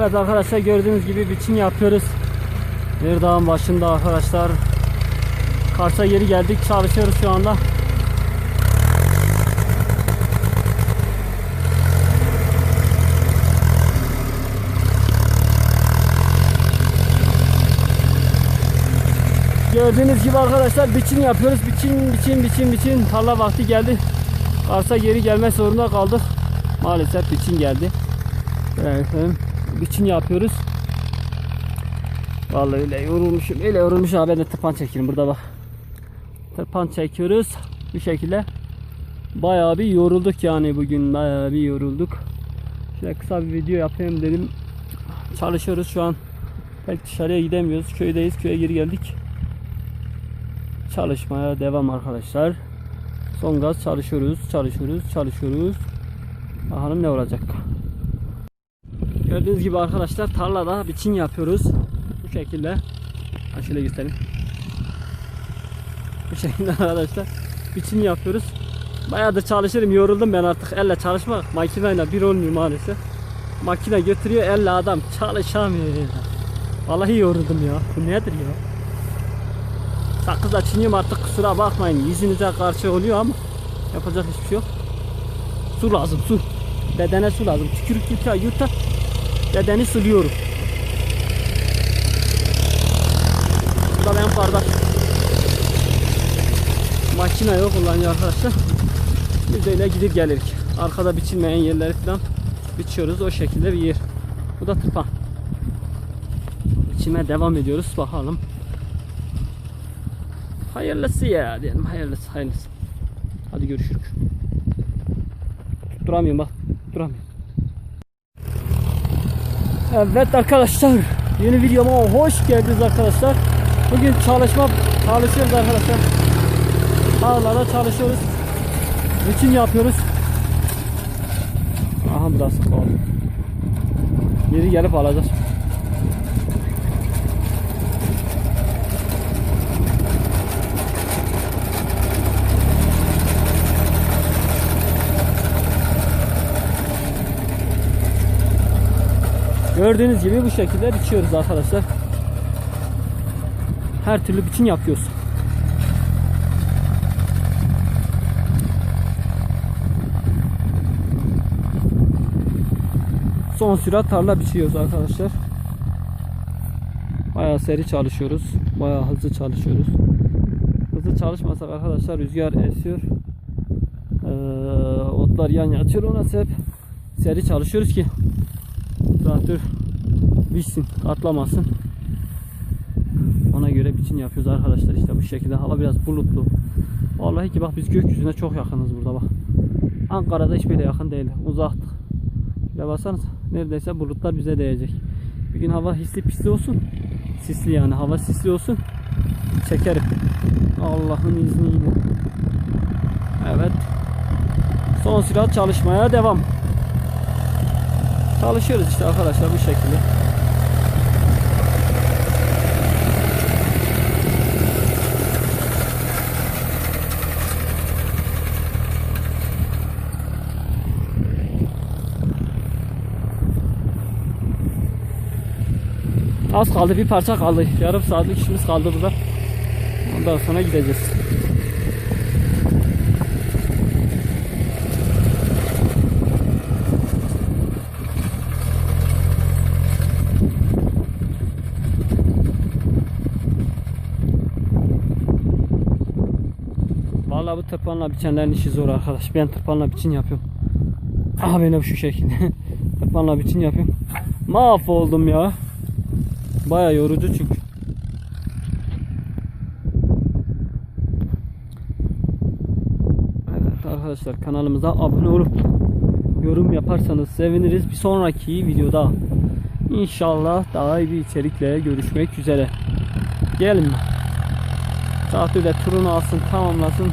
Evet arkadaşlar gördüğünüz gibi biçim yapıyoruz. Bir dağın başında arkadaşlar. Kars'a geri geldik. Çalışıyoruz şu anda. Gördüğünüz gibi arkadaşlar biçim yapıyoruz. Biçim, biçim, biçim, biçim. Tarla vakti geldi. Kars'a geri gelme zorunda kaldık. Maalesef biçim geldi. Evet. Biçim yapıyoruz. Vallahi öyle yorulmuşum. Öyle yorulmuş abi ben de tırpan çekelim burada bak. Tırpan çekiyoruz. Bu şekilde. Bayağı bir yorulduk yani bugün. Bayağı bir yorulduk. Şöyle kısa bir video yapayım dedim. Çalışıyoruz şu an. Pek dışarıya gidemiyoruz. Köydeyiz. Köye geri geldik. Çalışmaya devam arkadaşlar. Son gaz çalışıyoruz. Çalışıyoruz. Çalışıyoruz. Bakalım ne olacak. Gördüğünüz gibi arkadaşlar tarlada biçim yapıyoruz. Bu şekilde. Şöyle göstereyim. Bu şekilde arkadaşlar biçim yapıyoruz. Bayağı da çalışırım yoruldum ben artık elle çalışmak makineyle bir olmuyor maalesef. Makine götürüyor elle adam çalışamıyor ya. Vallahi yoruldum ya. Bu nedir ya? Sakızla çiğniyorum artık kusura bakmayın. Yüzünüze karşı oluyor ama yapacak hiçbir şey yok. Su lazım su. Bedene su lazım. Tükürük yuta yuta bedeni suluyorum. Bu da benim kardeş. Makine yok kullanıyor arkadaşlar. Biz öyle gidip gelirik. Arkada biçilmeyen yerleri falan biçiyoruz. O şekilde bir yer. Bu da tıpa. Biçime devam ediyoruz. Bakalım. Hayırlısı ya diyelim. Hayırlısı hayırlısı. Hadi görüşürüz. Tutturamıyorum bak. Tutturamıyorum. Evet arkadaşlar. Yeni videoma hoş geldiniz arkadaşlar. Bugün çalışma çalışıyoruz arkadaşlar. Tarlada çalışıyoruz. Biçim yapıyoruz. Aha burası kaldı. Geri gelip alacağız. Gördüğünüz gibi bu şekilde biçiyoruz arkadaşlar. Her türlü biçim yapıyoruz. Son sürat tarla biçiyoruz arkadaşlar. Bayağı seri çalışıyoruz. Bayağı hızlı çalışıyoruz. Hızlı çalışmasak arkadaşlar rüzgar esiyor. Ee, otlar yan yatıyor ona sebep seri çalışıyoruz ki traktör bitsin, katlamasın. Ona göre biçim yapıyoruz arkadaşlar. İşte bu şekilde hava biraz bulutlu. Vallahi ki bak biz gökyüzüne çok yakınız burada bak. Ankara'da hiç böyle yakın değil. Uzaktık. Şöyle baksanız neredeyse bulutlar bize değecek. Bir gün hava hisli pisli olsun. Sisli yani hava sisli olsun. Çekerim. Allah'ın izniyle. Evet. Son sürat çalışmaya devam. Çalışıyoruz işte arkadaşlar bu şekilde. Az kaldı bir parça kaldı. Yarım saatlik işimiz kaldı burada. Ondan sonra gideceğiz. Vallahi bu tırpanla biçenlerin işi zor arkadaş. Ben tırpanla biçin yapıyorum. Aha benim şu şekilde. tırpanla biçin yapıyorum. Mahvoldum ya. Baya yorucu çünkü. Evet arkadaşlar kanalımıza abone olup yorum yaparsanız seviniriz. Bir sonraki videoda inşallah daha iyi bir içerikle görüşmek üzere. Gelin. Traktörde turunu alsın tamamlasın.